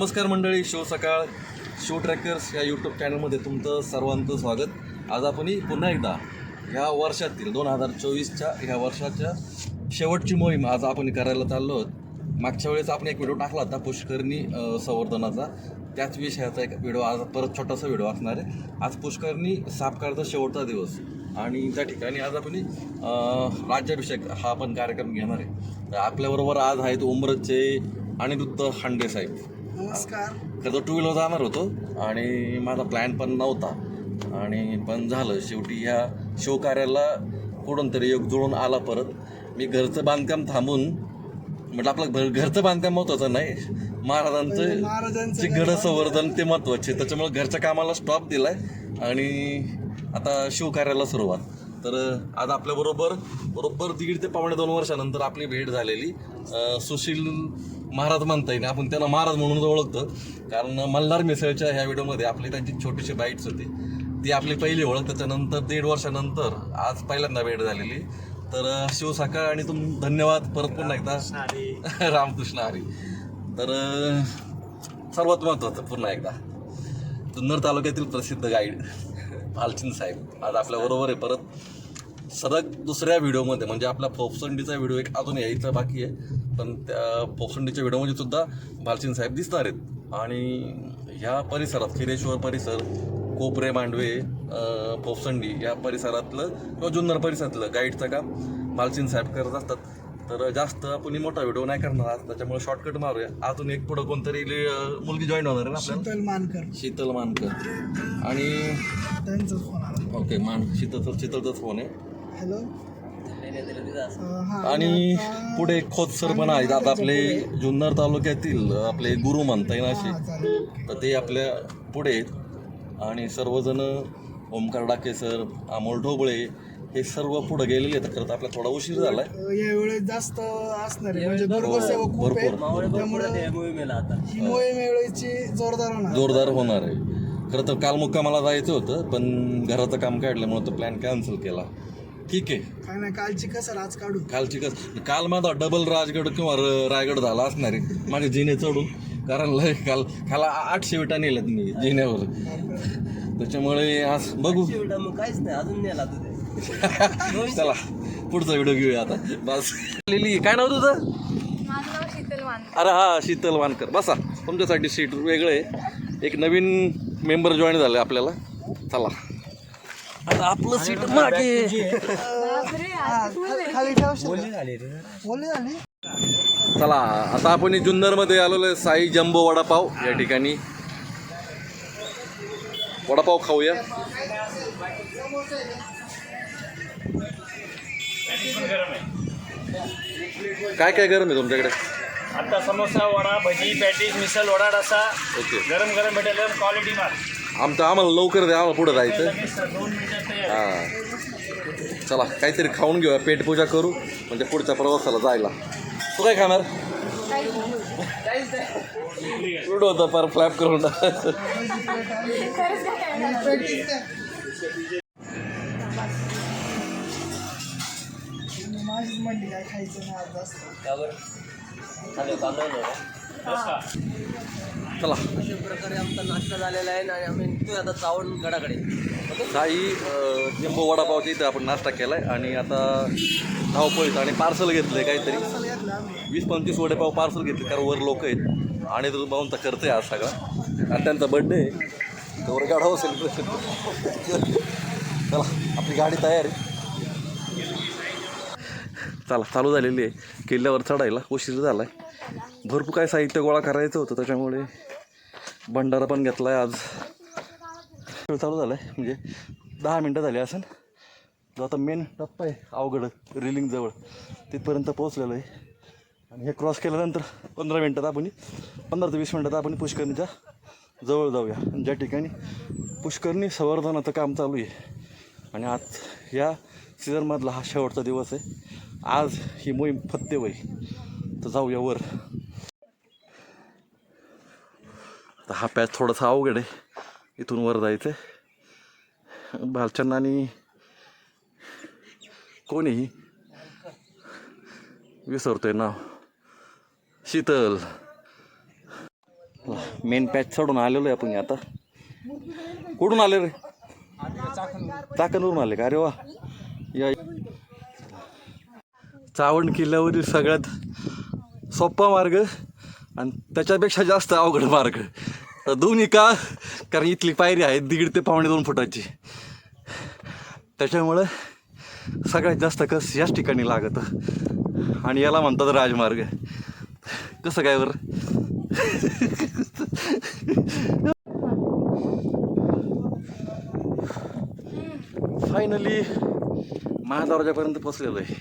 नमस्कार मंडळी शो सकाळ शो ट्रॅकर्स या यूट्यूब चॅनलमध्ये तुमचं सर्वांचं स्वागत. आज आपणही पुन्हा एकदा ह्या वर्षातील दोन हजार चोवीसच्या ह्या वर्षाच्या शेवटची मोहीम आज आपण करायला चाललो आहोत. मागच्या वेळेस आपण एक व्हिडिओ टाकला होता पुष्करणी संवर्धनाचा. त्याच विषयाचा एक व्हिडिओ आज परत छोटासा व्हिडिओ असणार आहे. आज पुष्करणी सापकारचा शेवटचा दिवस. आणि त्या ठिकाणी आज आपण राज्याभिषेक हा आपण कार्यक्रम घेणार आहे. तर आपल्याबरोबर आज आहेत उमरचे अनिरुद्ध हांडे साहेब. नमस्कार. त्याचं टू व्हीलर जाणार होतो आणि माझा प्लॅन पण नव्हता. आणि पण झालं. शेवटी ह्या शो कार्याला कुठून तरी योग जुळून आला परत. मी घरचं बांधकाम थांबून म्हटलं आपलं घर घरचं बांधकाम महत्वाचं नाही. महाराजांचं महाराजांचं जे गड संवर्धन ते महत्त्वाचे. त्याच्यामुळे घरच्या कामाला स्टॉप दिलाय. आणि आता शिवकार्याला सुरुवात. तर आज आपल्याबरोबर बरोबर दीड ते पावणे दोन वर्षानंतर आपली भेट झालेली सुशील महाराज म्हणता येईल. आपण त्यांना महाराज म्हणून ओळखतो. कारण मल्हार मिसळच्या ह्या व्हिडिओमध्ये आपली त्यांची छोटीशी बाईट्स होती. ती आपली पहिली ओळख. त्याच्यानंतर दीड वर्षानंतर आज पहिल्यांदा भेट झालेली. तर अं, शिव सकाळ आणि तुम धन्यवाद. परत पुन्हा एकदा. रामकृष्ण हरी. तर सर्वात महत्त्वाचं पुन्हा एकदा. जुन्नर तालुक्यातील प्रसिद्ध गाईड भालचिन साहेब. आज आपल्या बरोबर आहे. परत सलग दुसऱ्या व्हिडिओमध्ये म्हणजे आपला फोपसंडीचा व्हिडिओ एक अजून यायचा बाकी आहे. पण त्या फोपसंडीच्या व्हिडिओमध्ये सुद्धा भालचिन साहेब दिसणार आहेत. आणि ह्या परिसरात खिरेश्वर परिसर कोपरे मांडवे अं, फोपसंडी या परिसरातलं किंवा जुन्नर परिसरातलं गाईडचं काम भालचिन साहेब करत असतात. तर जास्त आपण मोठा व्हिडिओ नाही करणार आज त्याच्यामुळे शॉर्टकट मारूया. अजून एक पुढं कोणतरी मुलगी जॉईन होणार आहे ना शीतल मानकर. शीतल मानकर. आणि त्यांचा फोन ओके मान शीतल शीतलचाच फोन आहे. हॅलो. आणि पुढे खोतसर पण आहेत. आता आपले जुन्नर तालुक्यातील आपले गुरु म्हणता येईल असे. हा. तर ते आपल्या पुढे आहेत. आणि सर्वजण ओमकार डाके सर अमोल ढोबळे हे सर्व पुढे गेलेले आहेत. खरं तर आपला थोडा उशीर झालाय. यावेळेस जास्त असणार आहे. म्हणजे दुर्गसेवक खूप आहे त्यामुळे ही मोहीम यावेळेची जोरदार होणार. जोरदार होणार आहे. खरं तर काल मुक्कामाला जायचं होतं पण घराचं काम काढल्यामुळे तो प्लॅन कॅन्सल केला. ठीक आहे. काय नाही कालची कसं आज काढू? कालची कस काल माझा डबल राजगड किंवा र- रायगड झाला असणार आहे. माझे जिने चढून कारण लय काल काल आठशे विटा नेल्यात मी जिन्यावर. त्याच्यामुळे आज बघू. काहीच नाही अजून नेला तुझे चला पुढचा व्हिडिओ घेऊया आता. बस. लिली काय नाव तुझं? माझं नाव शीतल वानकर. अरे हा शीतल वानकर. बसा. तुमच्यासाठी सीट वेगळं आहे. एक नवीन मेंबर जॉईन झाले आपल्याला. चला. आता आपलं सीट मागे. खाली झाली चला आता आपण जुन्नरमध्ये आलेलो आहे साई जम्बो वडापाव या ठिकाणी. वडापाव खाऊया. काय काय गरम आहे तुमच्याकडे? आता समोसा वडा भजी पॅटीस मिसल वडा डसा ओके गरम गरम भेटेल क्वालिटी माल. आमचं आम्हाला लवकर द्या आम्हाला पुढे जायचं. हां. चला काहीतरी खाऊन घेऊया पेटपूजा करू म्हणजे पुढच्या प्रवासाला जायला. तू काय खाणार? कुठं होतं पर फ्लॅप करून. खायचं चला. अशा प्रकारे आमचा नाश्ता झालेला आहे आणि आम्ही निघतोय आता चावण गडाकडे. साई जम्बो वडापावच्या इथं आपण नाश्ता केला आहे आणि आता धावपळीत आणि पार्सल घेतलं आहे काहीतरी वीस पंचवीस वडेपाव पार्सल घेतले कारण वर लोक आहेत. आणि तो भाऊंचा खर्च आहे आज सगळा. आणि त्यांचा बड्डे आहे. तर गाढावं सेलिब्रेशन चला आपली गाडी तयार आहे. चला चालू झालेली आहे. किल्ल्यावर चढायला. उशीर झाला आहे भरपूर काय साहित्य गोळा करायचं होतं त्याच्यामुळे भंडारा पण घेतला आहे आज. खेळ चालू झाला आहे म्हणजे दहा मिनटं झाली असेल जो आता मेन टप्पा आहे अवघड रिलिंगजवळ तिथपर्यंत पोहोचलेलं आहे. आणि हे क्रॉस केल्यानंतर पंधरा मिनटात आपण पंधरा ते वीस मिनटात आपण पुष्करणीच्या जवळ जाऊया. ज्या ठिकाणी पुष्करणी संवर्धनाचं काम चालू आहे. आणि आज या सीझनमधला हा शेवटचा दिवस आहे. आज ही मोहीम फत्ते होईल. तर जाऊया वर. तर हा पॅच थोडासा अवघड आहे. इथून वर जायचं आहे भालचंद आणि कोणी? विसरतोय नाव. शीतल. मेन पॅच चढून आलेलो आहे आपण आता. कुठून आले रे? चाकणवरून आले का? अरे वा. या. चावण किल्ल्यावरील सगळ्यात सोपा मार्ग आणि त्याच्यापेक्षा जास्त अवघड मार्ग. दोन्ही का? कारण इथली पायरी आहे दीड ते पावणे दोन फुटाची. त्याच्यामुळं सगळ्यात जास्त कस याच ठिकाणी लागत. आणि याला म्हणतात राजमार्ग. कसं काय बरं? फायनली महादरवाजापर्यंत पोचलेलो आहे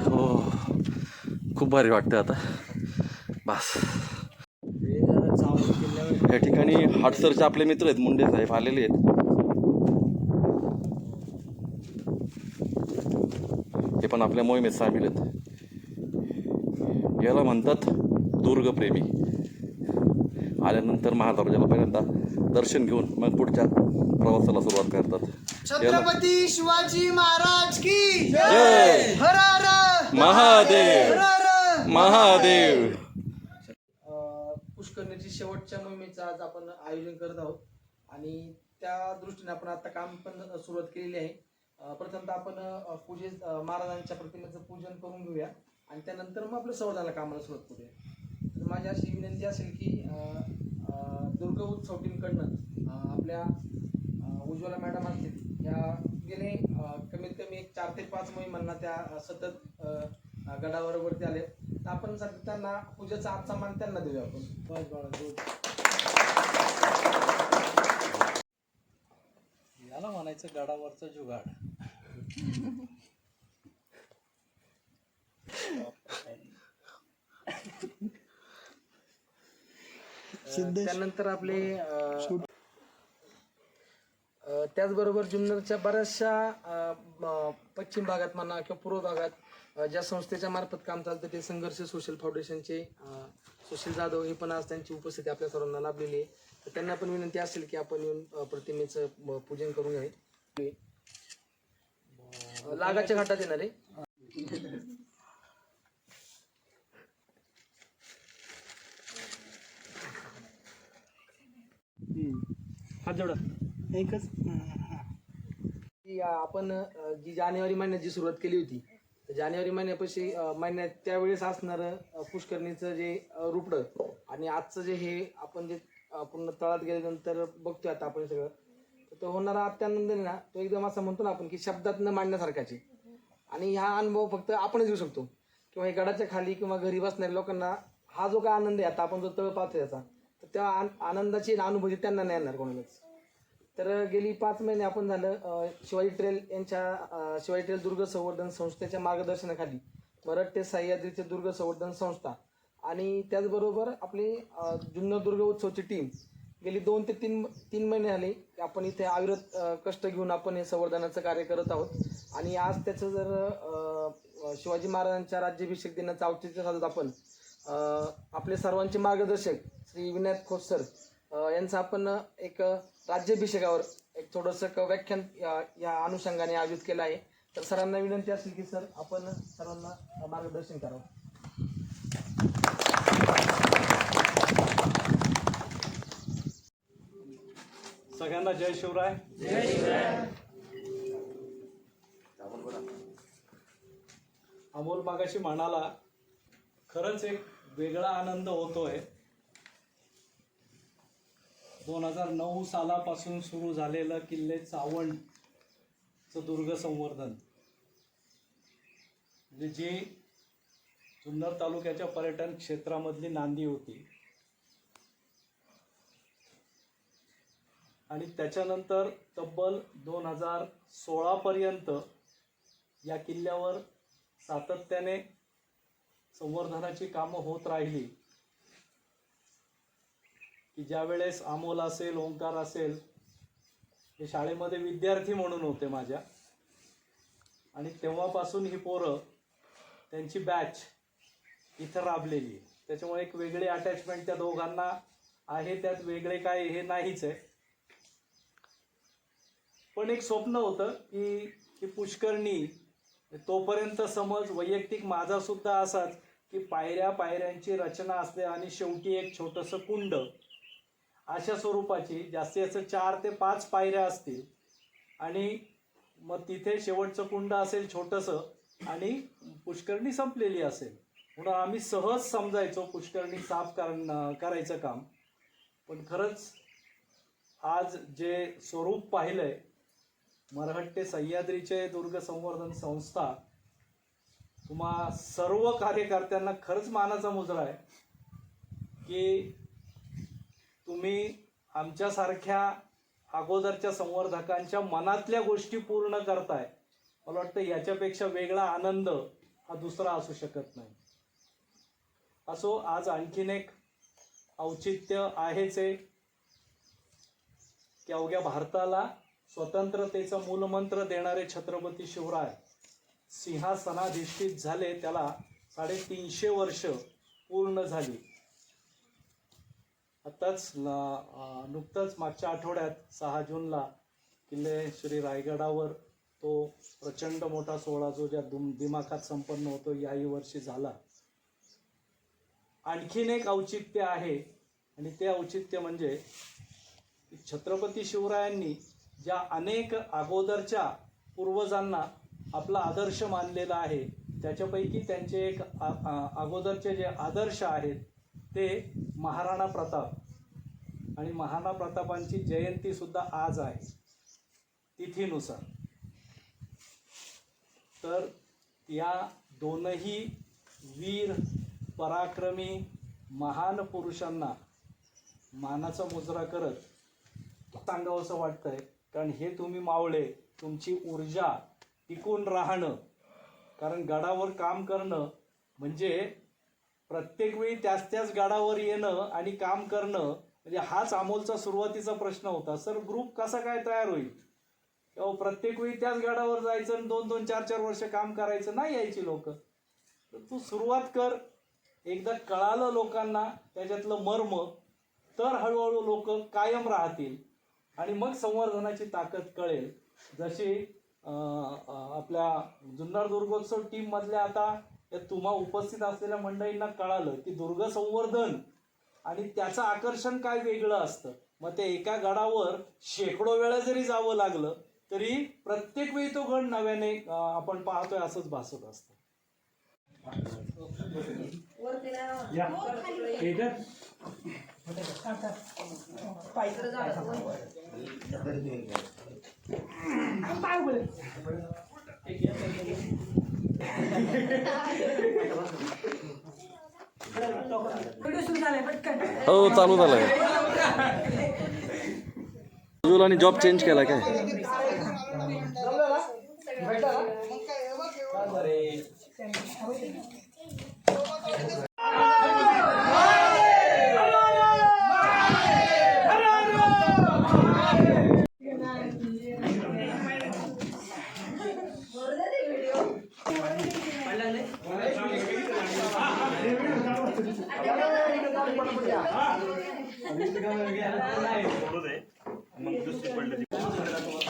हो खूप भारी वाटतं आता. बस. या ठिकाणी हाटसरचे आपले मित्र आहेत मुंडे साहेब आलेले आहेत. हे पण आपल्या मोहिमेत सामील आहेत. याला म्हणतात दुर्गप्रेमी. आल्यानंतर महादरवाजाला पहिल्यांदा दर्शन घेऊन मग पुढच्या प्रवासाला सुरुवात करतात. छत्रपती शिवाजी महाराज की जय! महादेव! महादेव! आज आपण आयोजन करत आहोत. आणि त्या दृष्टीने आपण आता काम पण सुरुवात केलेली आहे. प्रथमतः आपण पूजे महाराजांच्या प्रतिमेचं पूजन करून घेऊया. आणि त्यानंतर मग आपल्या संवर्धनाला कामाला सुरुवात करूया. तर माझी अशी विनंती असेल की अ, दुर्ग उत्सव टीमकडनं आपल्या उज्ज्वला मॅडम असतील या गेले कमीत कमी एक चार ते पाच मोहिमांना त्या सतत गडावरवरती अ, आले. तर आपण सध्या त्यांना पूजेचा आजचा मान त्यांना देऊया आपण. बस बाळा, good. याला म्हणायचं गडावरचं जुगाड. त्यानंतर आपले अ, अ, त्याचबरोबर जुन्नरच्या बऱ्याचशा अ, म, पश्चिम भागात म्हणा किंवा पूर्व भागात अ, ज्या संस्थेच्या मार्फत काम चालतं ते संघर्ष सोशल फाउंडेशनचे अ, सुशील जाधव हे पण आज त्यांची उपस्थिती आपल्या सर्वांना लाभलेली आहे. तर त्यांना पण विनंती असेल की आपण येऊन अ, प्रतिमेचं म, पूजन करून घ्यावे. लागाच्या घाटात येणार आहे. हात जोडा. एकच? आपण जी जानेवारी महिन्यात जी सुरुवात केली होती जानेवारी महिन्यापाशी महिन्यात त्यावेळेस असणारं पुष्करणीचं जे रुपडं आणि आजचं जे हे आपण जे पूर्ण तळात गेल्यानंतर बघतोय आता आपण सगळं. तर तो होणारा अत्यानंद आहे ना तो एकदम असं म्हणतो ना आपण की शब्दात न मांडण्यासारखाचे. आणि हा अनुभव फक्त आपणच घेऊ शकतो. किंवा हे गडाच्या खाली किंवा घरी बसणाऱ्या लोकांना हा जो काय आनंद आहे आता आपण जो तळ पाहतो याचा तर त्या आन- आनंदाची अनुभूती त्यांना नाही येणार कोणालाच. तर गेली पाच महिने आपण झालं शिवाजी ट्रेल यांच्या शिवाजी ट्रेल दुर्ग संवर्धन संस्थेच्या मार्गदर्शनाखाली मराठे सह्याद्रीचे दुर्ग संवर्धन संस्था आणि त्याचबरोबर आपली जुन्नर दुर्ग उत्सवची टीम गेली दोन ते तीन तीन महिने झाले की आपण इथे अविरत कष्ट घेऊन आपण हे संवर्धनाचं कार्य करत आहोत. आणि आज त्याचं जर शिवाजी महाराजांच्या राज्याभिषेक दिनाचं औचित्य साधत आपण आपले सर्वांचे मार्गदर्शक श्री विनायक खोत सर यांचं आपण एक राज्याभिषेकावर एक थोडंसं क- व्याख्यान या अनुषंगाने आयोजित केलं आहे. तर सरांना विनंती असेल की सर आपण सर्वांना मार्गदर्शन करावं. सगळ्यांना जय शिवराय. अमोल मागाशी म्हणाला खरंच एक वेगळा आनंद होतोय. दोन हजार नऊ सालापासून सुरू झालेलं किल्ले चावणचं दुर्ग संवर्धन म्हणजे जी जुन्नर तालुक्याच्या पर्यटन क्षेत्रामधली नांदी होती. आणि त्याच्यानंतर तब्बल दोन हजार सोळापर्यंत या किल्ल्यावर सातत्याने संवर्धनाची कामं होत राहिली. की ज्यावेळेस आमोल अमोल असेल ओंकार असेल हे शाळेमध्ये विद्यार्थी म्हणून होते माझ्या. आणि तेव्हापासून ही पोरं त्यांची बॅच इथं राबलेली आहे. त्याच्यामुळे एक वेगळी अटॅचमेंट त्या दोघांना आहे त्यात वेगळे काय हे नाहीच आहे. पण एक स्वप्न होतं की की पुष्करणी तोपर्यंत समज वैयक्तिक माझा सुद्धा असाच की पायऱ्या पायऱ्यांची रचना असते आणि शेवटी एक छोटंसं कुंड. अशा स्वरूपाची जास्तीत जास्त चार ते पाच पायऱ्या असतील. आणि मग तिथे शेवटचं कुंड असेल छोटंसं आणि पुष्करणी संपलेली असेल. म्हणून आम्ही सहज समजायचो पुष्करणी साफ कर करायचं काम. पण खरंच आज जे स्वरूप पाहिलं आहे मरहट्टे सह्याद्रीचे दुर्ग संवर्धन संस्था तुम्हा सर्व कार्यकर्त्यांना खरंच मानाचा मुजरा आहे की तुम्ही आमच्यासारख्या अगोदरच्या संवर्धकांच्या मनातल्या गोष्टी पूर्ण करताय. मला वाटतं याच्यापेक्षा वेगळा आनंद हा दुसरा असू शकत नाही. असो आज आणखीन एक औचित्य आहेच आहे की अवघ्या भारताला स्वतंत्रतेचा मूलमंत्र देणारे छत्रपती शिवराय सिंहासनाधिष्ठित झाले त्याला साडेतीनशे वर्ष पूर्ण झाली. आताच नुकतंच मागच्या आठवड्यात सहा जूनला किल्ले श्री रायगडावर तो प्रचंड मोठा सोहळा जो ज्या दुम दिमाखात संपन्न होतो याही वर्षी झाला. आणखीन एक औचित्य आहे आणि ते औचित्य म्हणजे छत्रपती शिवरायांनी ज्या अनेक अगोदरच्या पूर्वजांना आपला आदर्श मानलेला आहे त्याच्यापैकी त्यांचे एक आ- अगोदरचे जे आदर्श आहेत ते महाराणा प्रताप. आणि महाराणा प्रतापांची जयंतीसुद्धा आज आहे तिथीनुसार. तर या दोनही वीर पराक्रमी महान पुरुषांना मानाचा मुजरा करत सांगावंसं वाटतंय. कारण हे तुम्ही मावळे तुमची ऊर्जा टिकून राहणं कारण गडावर काम करणं म्हणजे प्रत्येक वेळी त्याच त्याच गडावर येणं आणि काम करणं म्हणजे हाच अमोलचा सुरुवातीचा प्रश्न होता. सर ग्रुप कसा काय तयार होईल? तेव्हा प्रत्येक वेळी त्याच गडावर जायचं आणि दोन दोन चार चार वर्ष काम करायचं नाही यायची लोक. तर तू सुरुवात कर. एकदा कळालं लोकांना त्याच्यातलं मर्म तर हळूहळू लोक कायम राहतील. आणि मग संवर्धनाची ताकद कळेल. जशी आपल्या जुन्नर दुर्गोत्सव टीम मधल्या आता या तुम्हा उपस्थित असलेल्या मंडळींना कळालं की दुर्ग संवर्धन आणि त्याचं आकर्षण काय वेगळं असतं. मग ते एका गडावर शेकडो वेळा जरी जावं लागलं तरी प्रत्येक वेळी तो गड नव्याने आपण पाहतोय असंच भासत असतं. हो चालू झालंय. आणि जॉब चेंज केला काय?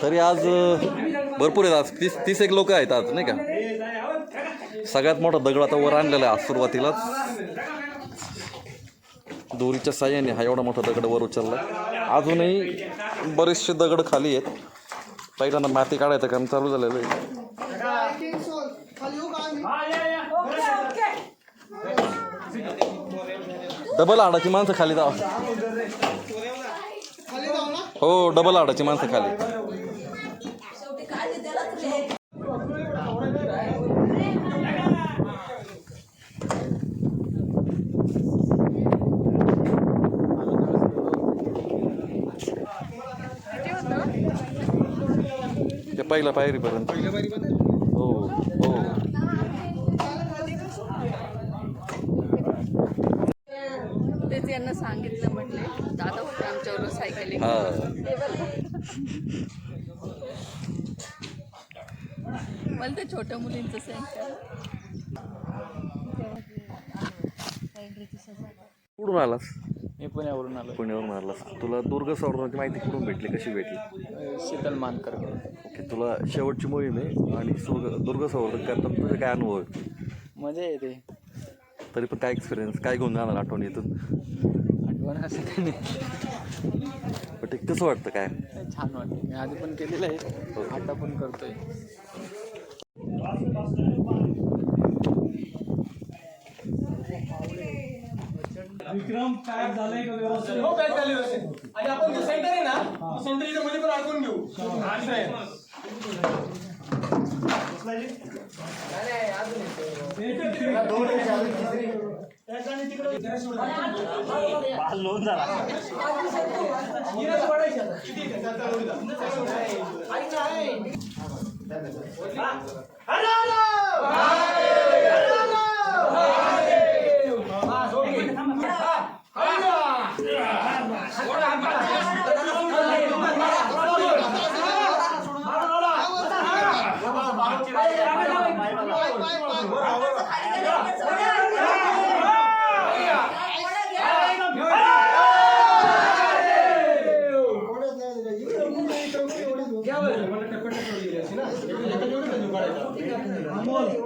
तरी आज भरपूर आहेत. आज तीस तीस एक लोक आहेत आज नाही का? सगळ्यात मोठा दगड आता वर आणलेला आहे आज सुरुवातीलाच. दोरीच्या साह्याने हा एवढा मोठा दगड वर उचलला. अजूनही बरेचसे दगड खाली आहेत. पहिल्यांदा माती काढायचं काम चालू झालेलं आहे. डबल आडा की माणसं खाली जावा. जाऊ हो डबल आडाची माणसं खाली. पहिला पहिल्या पायरीपर्यंत. हो हो. तेच यांना सांगितलं म्हटलं दादा होते आमच्यावर सायकलिंग हा मला ते छोट्या मुलींचं सेंटर कुठून आलास? मी पुण्यावरून आलो पुण्यावरून आलास. तुला दुर्ग संवर्धनाची माहिती कुठून भेटली? कशी भेटली? शीतल मानकर. ओके तुला शेवटची मोहीम आहे आणि सुर्ग दुर्ग संवर्धन करताना तुझे काय अनुभव आहे मजा येते. तरी पण काय एक्सपिरियन्स काय घेऊन जाणार आठवण इथून? आठवण असं काही नाही. ते कसं वाटतं काय? छान वाटतं मी आधी पण केलेलं आहे. आता पण करतोय. विक्रम पॅक झालंय का व्यवस्थित? हो पॅक झाले व्यवस्थित. आणि आपण जो सेंटर आहे ना सेंटर इथं मध्ये पण अडकून घेऊ. नाही, नाही, अजून एक. गिरच पडायची आता. किती आहे? त्याचा एवढी जा. ऐक ना, ऐक. हा, ओके.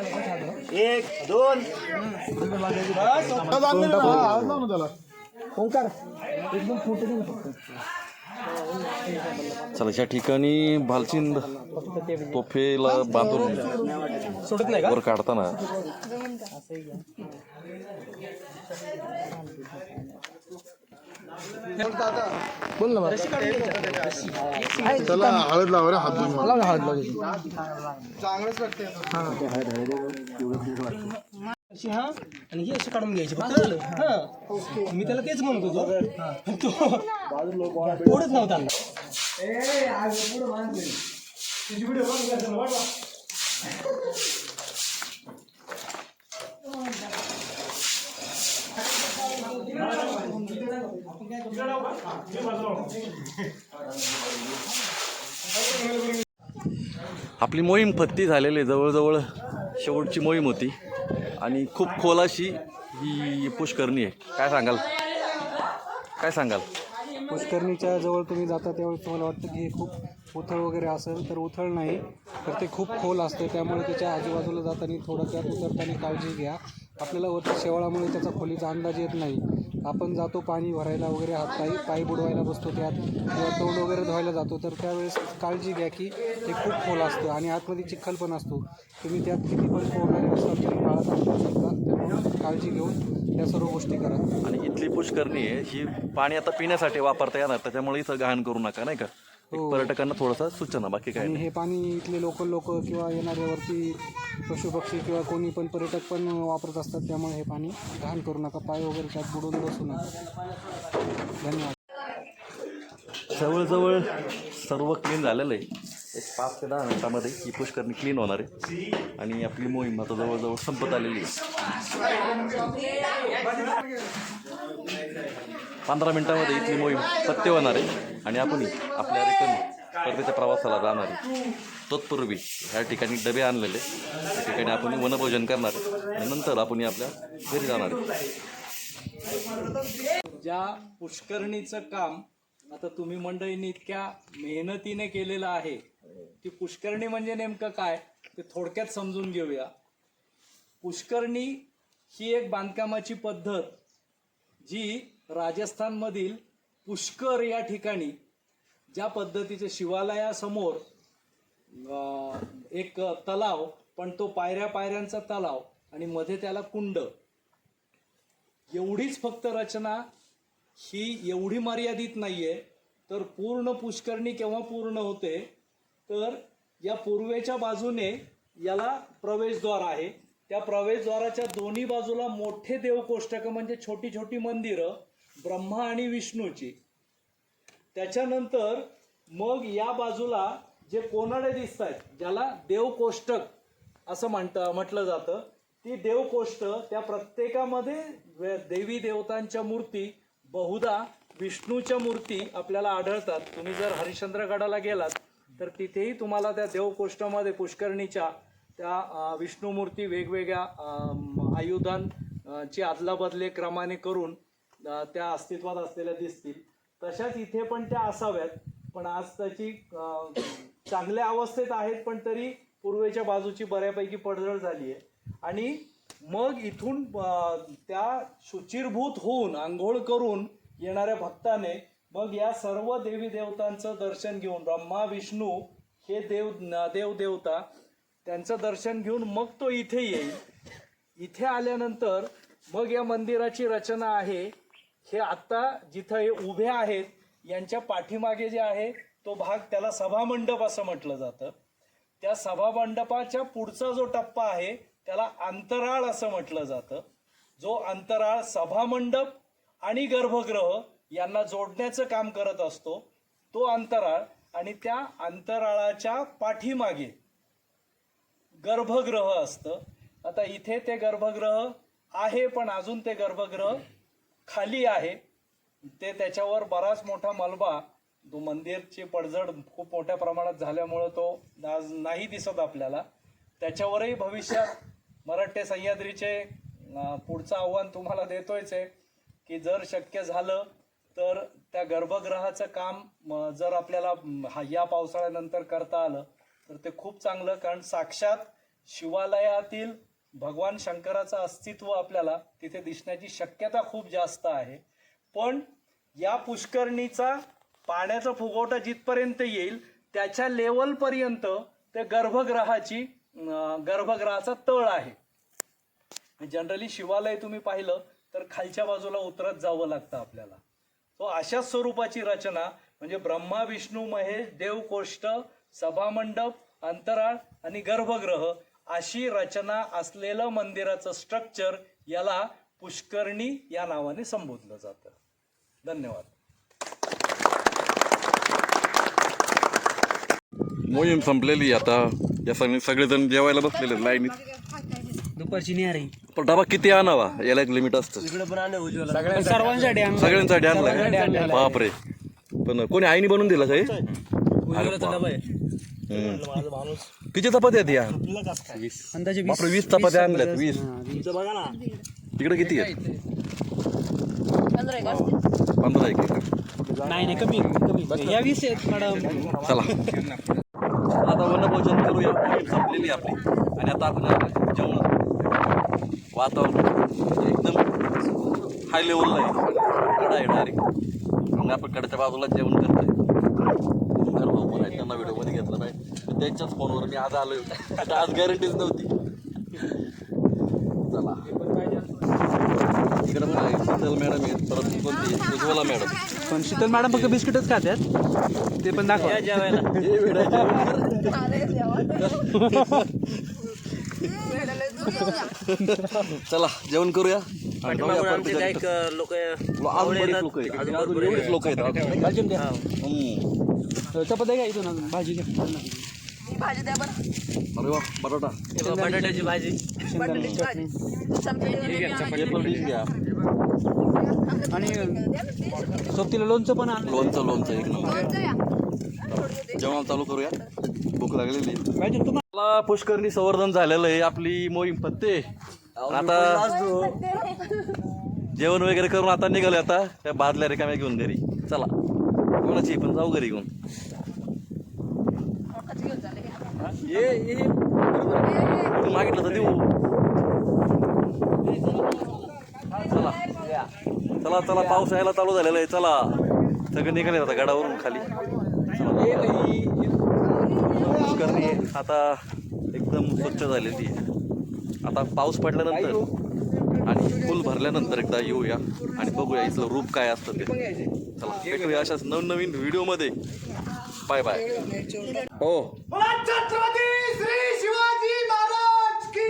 एक दोन. ओंकार. एकदम फोटो दे चला या ठिकाणी भालचिंद तोफेला बांधून सोडत नाही का? वर काढताना. बोल ना त्याला हळद लावा रे हात धुवून ना हळद लावली अशी हा आणि ही अशी काढून घ्यायची फक्त झालं. हा. मी त्याला तेच म्हणत होतो. तो ओढत नव्हता. आपली मोहीम फत्ती झालेली आहे जवळजवळ शेवटची मोहीम होती. आणि खूप खोलाशी ही पुष्करणी आहे. काय सांगाल? काय सांगाल? पुष्करणीच्या जवळ तुम्ही जाता त्यावेळेस तुम्हाला वाटतं की हे खूप उथळ वगैरे असेल तर उथळ नाही तर ते खूप खोल असतं त्यामुळे त्याच्या आजूबाजूला जाताना थोडं त्यात उतरताना काळजी घ्या. आपल्याला वरती शेवाळामुळे त्याचा खोलीचा अंदाज येत नाही. आपण जातो पाणी भरायला वगैरे हात पाय पायी बुडवायला बसतो त्यात किंवा तोंड वगैरे धुवायला जातो. तर त्यावेळेस काळजी घ्या की ते खूप खोल असतं आणि आतमध्ये चिखल पण असतो. तुम्ही त्यात किती पण पोहणारे असतात तुम्ही काळात शकता. काळजी घेऊन त्या सर्व गोष्टी करा. आणि इथली पुष्करणी आहे ही पाणी आता पिण्यासाठी वापरता येणार त्याच्यामुळे इथं घाण करू नका नाही का? एक पर्यटकांना थोडासा सूचना बाकी काय आणि नाही. हे पाणी इथले लोकल लोक किंवा येणाऱ्यावरती पशुपक्षी किंवा कोणी पण पर्यटक पण वापरत असतात त्यामुळे हे पाणी घाण करू नका. पाय वगैरे त्यात बुडून बसू नका. धन्यवाद. जवळजवळ सर्व क्लीन झालेलं आहे. एक पाच ते दहा मिनिटामध्ये ही पुष्करणी क्लीन होणार आहे. आणि आपली मोहीम आता जवळजवळ संपत आलेली आहे. पंधरा मिनिटामध्ये इथली मोहीम सत्य होणार आहे. आणि आपण आपल्या रिटर्न परतीच्या प्रवासाला जाणार. तत्पूर्वी ह्या ठिकाणी डबे आणलेले. त्या ठिकाणी आपण वनभोजन करणार आणि नंतर आपण आपल्या घरी जाणार ज्या पुष्करणीचं काम आता तुम्ही मंडळींनी इतक्या मेहनतीने केलेलं आहे की पुष्करणी म्हणजे नेमकं काय ते थोडक्यात समजून घेऊया. पुष्करणी ही एक बांधकामाची पद्धत जी राजस्थानमधील पुष्कर या ठिकाणी ज्या पद्धतीचे शिवालयासमोर अं, एक तलाव पण तो पायऱ्या पायऱ्यांचा तलाव आणि मध्ये त्याला कुंड. एवढीच फक्त रचना ही एवढी मर्यादित नाहीये. तर पूर्ण पुष्करणी केव्हा पूर्ण होते? तर या पूर्वेच्या बाजूने याला प्रवेशद्वार आहे. त्या प्रवेशद्वाराच्या दोन्ही बाजूला मोठे देवकोष्टक म्हणजे छोटी छोटी मंदिरं ब्रह्मा आणि विष्णूची. त्याच्यानंतर मग या बाजूला जे कोनाडे दिसत आहेत ज्याला देवकोष्टक असं म्हणतं म्हटलं जातं ती देवकोष्ट त्या प्रत्येकामध्ये देवी देवतांच्या मूर्ती बहुधा विष्णूच्या मूर्ती आपल्याला आढळतात. तुम्ही जर हरिश्चंद्रगडाला गेलात तर तिथेही तुम्हाला त्या देवकोष्ठामध्ये पुष्करणीच्या त्या अ, विष्णू मूर्ती वेगवेगळ्या आयुधांची आदलाबदले ची क्रमाने करून त्या अस्तित्वात असलेल्या दिसतील. तशाच इथे पण त्या असाव्यात पण आज त्याची चांगल्या अवस्थेत आहेत पण तरी पूर्वेच्या बाजूची बऱ्यापैकी पडझड झाली आहे आणि मग इथून त्या शुचिरभूत होऊन आंघोळ करून येणाऱ्या भक्ताने मग या सर्व देवी देवतांचं दर्शन घेऊन ब्रह्मा विष्णू हे देव देव देवता त्यांचं दर्शन घेऊन मग तो इथे येईल. इथे आल्यानंतर मग या मंदिराची रचना आहे. हे आत्ता जिथं हे उभे आहेत यांच्या पाठीमागे जे आहे तो भाग त्याला सभामंडप असं म्हटलं जातं. त्या सभामंडपाच्या पुढचा जो टप्पा आहे त्याला अंतराळ असं म्हटलं जातं. जो अंतराळ सभामंडप आणि गर्भगृह यांना जोडण्याचं काम करत असतो तो अंतराळ आणि त्या अंतराळाच्या पाठीमागे गर्भगृह असतं. आता इथे ते गर्भगृह आहे पण अजून ते गर्भगृह खाली आहे. ते त्याच्यावर बराच मोठा मलबा तो मंदिरची पडझड खूप मोठ्या प्रमाणात झाल्यामुळं तो आज नाही दिसत आपल्याला. त्याच्यावरही भविष्यात मराठे सह्याद्रीचे पुढचं आव्हान तुम्हाला देतोयच आहे की जर शक्य झालं तर त्या गर्भगृहाचं काम म, जर आपल्याला या पावसाळ्यानंतर करता आलं तर ते खूप चांगलं कारण साक्षात शिवालयातील भगवान शंकराचं अस्तित्व आपल्याला तिथे दिसण्याची शक्यता खूप जास्त आहे. पण या पुष्करणीचा पाण्याचा फुगवटा जिथपर्यंत येईल त्याच्या लेवलपर्यंत ते गर्भग्रहाची गर्भग्रहाचा तळ आहे. जनरली शिवालय तुम्ही पाहिलं तर खालच्या बाजूला उतरत जावं लागतं आपल्याला. तो अशा स्वरूपाची रचना म्हणजे ब्रह्मा विष्णू महेश देवकोष्ठ सभामंडप अंतराळ आणि गर्भग्रह अशी रचना असलेलं मंदिराचं स्ट्रक्चर याला पुष्करणी या नावाने संबोधलं जातं. धन्यवाद. मोहीम संपलेली आता. या सगळे सगळेजण जेवायला बसलेले आहेत लाईनीत. दुपारची निहारी पण डबा किती आणावा? याला एक लिमिट असतं. आणलं. सगळ्यांसाठी आणलाय बापरे. पण कोणी आईने बनवून दिला काही उज्ज्वलाचा डबा आहे. हम्म. किती चपात्या आहेत या? अंदाजे बापरे वीस चपात्या आणल्यात वीस. तुमचं बघा ना. तिकडे किती आहेत? पंधरा एक असतील. पंधरा नाही नाही कमी कमी. या वीस आहेत मॅडम. चला. आता वनभोजन करूया. संपलेली आपली. आणि आता आपण जेवण. वातावरण. एकदम हाय लेवलला आहे. कडा आहे डायरेक्ट आणि आपण कडच्या बाजूला जेवण करतोय. त्यांना नाही त्यांच्याच फोनवर मी आज आलोय. आता आज गॅरंटीच नव्हती. चला. पण आहे शीतल मॅडम आहेत परत कोणती आहे? उज्ज्वला मॅडम. पण शीतल मॅडम फक्त बिस्किटच खात्यात ते पण दाखवा. हे. चला जेवण करूया. लोक आहेत एवढेच लोक आहेत. चपात्या घ्या इथून भाजी घ्या. भाजी द्या बरं. अरे वा बटाटा. बटाट्याची भाजी. बटाट्याची भाजी. चमचे हे पण डिश घ्या आणि द्या ना, ते सोबतीला लोणचं पण आणलं लोणचं लोणचं एक नंबर. या. जेवण चालू करूया. भूक लागलेली. आहे. पाहिजे तुम्हाला मला पुष्करणी संवर्धन झालेलं आहे आपली मोहीम पत्ते. आता जेवण वगैरे करून आता निघाले आता. त्या बादल्या रिकाम्या घेऊन घरी. चला. कोणाची पण जाऊ घरी घेऊन मोठाची घेऊन चालले का? ये ये तू मागितलं तर देऊ. चला. चला चला पाऊस यायला चालू झालेला आहे. चला. सगळे निघाले आता गडावरून खाली. पुष्करणी आता एकदम स्वच्छ झालेली आहे. आता पाऊस पडल्यानंतर आणि फुल भरल्यानंतर एकदा येऊया आणि बघूया इथलं रूप काय असतं ते. चला भेटूया अशाच नवनवीन व्हिडिओमध्ये बाय बाय. हो. छत्रपती श्री शिवाजी महाराज की